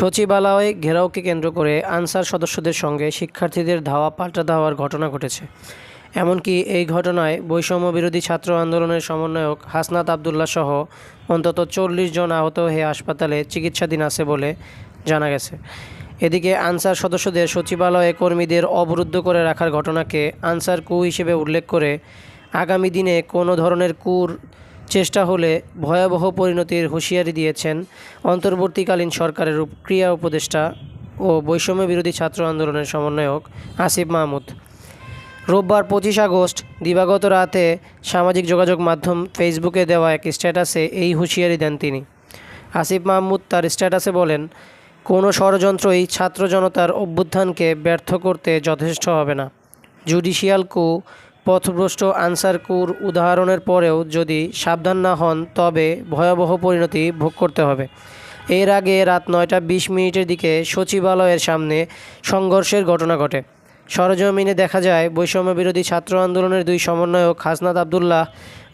সচিবালয় ঘেরাওকে কেন্দ্র করে আনসার সদস্যদের সঙ্গে শিক্ষার্থীদের ধাওয়া পাল্টা ধাওয়ার ঘটনা ঘটেছে। এমনকি এই ঘটনায় বৈষম্য বিরোধী ছাত্র আন্দোলনের সমন্বয়ক হাসনাত আবদুল্লাহ সহ অন্তত চল্লিশ জন আহত হয়ে হাসপাতালে চিকিৎসাধীন আছে বলে জানা গেছে। এদিকে আনসার সদস্যদের সচিবালয়ে কর্মীদের অবরুদ্ধ করে রাখার ঘটনাকে আনসার কু হিসেবে উল্লেখ করে আগামী দিনে কোনো ধরনের কুর চেষ্টা হলে ভয়াবহ পরিণতির হুঁশিয়ারি দিয়েছেন অন্তর্বর্তীকালীন সরকারের ক্রিয়া উপদেষ্টা ও বৈষম্য বিরোধী ছাত্র আন্দোলনের সমন্বয়ক আসিফ মাহমুদ। রোববার পঁচিশ আগস্ট দিবাগত রাতে সামাজিক যোগাযোগ মাধ্যম ফেসবুকে দেওয়া এক স্ট্যাটাসে এই হুঁশিয়ারি দেন তিনি। আসিফ মাহমুদ তার স্ট্যাটাসে বলেন, কোনো ষড়যন্ত্রই ছাত্র জনতার অভ্যুত্থানকে ব্যর্থ করতে যথেষ্ট হবে না। জুডিশিয়াল কু পথভ্রষ্ট আনসার কুর উদাহরণের পরেও যদি সাবধান না হন, তবে ভয়াবহ পরিণতি ভোগ করতে হবে। এর আগে রাত নয়টা বিশ মিনিটের দিকে সচিবালয়ের সামনে সংঘর্ষের ঘটনা ঘটে। সরজমিনে দেখা যায় বৈষম্য বিরোধী ছাত্র আন্দোলনের দুই সমন্বয়ক হাসনাত আবদুল্লাহ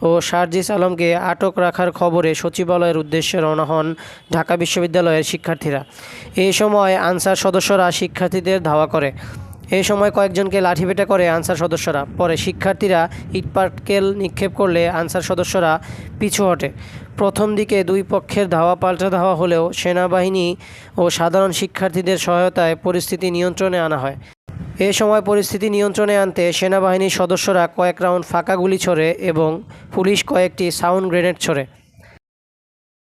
ও শারজিস আলমকে আটক রাখার খবরে সচিবালয়ের উদ্দেশ্যে রওনা হন ঢাকা বিশ্ববিদ্যালয়ের শিক্ষার্থীরা। এই সময় আনসার সদস্যরা শিক্ষার্থীদের ধাওয়া করে। এই সময় কয়েকজনকে লাঠিপেটা করে আনসার সদস্যরা। পরে শিক্ষার্থীরা ইটপাটকেল নিক্ষেপ করলে আনসার সদস্যরা পিছু হটে। প্রথম দিকে দুই পক্ষের ধাওয়া পাল্টা ধাওয়া হলেও সেনাবাহিনী ও সাধারণ শিক্ষার্থীদের সহায়তায় পরিস্থিতি নিয়ন্ত্রণে আনা হয়। এ সময় পরিস্থিতি নিয়ন্ত্রণে আনতে সেনাবাহিনীর সদস্যরা কয়েক রাউন্ড ফাঁকা গুলি ছোড়ে এবং পুলিশ কয়েকটি সাউন্ড গ্রেনেড ছোড়ে।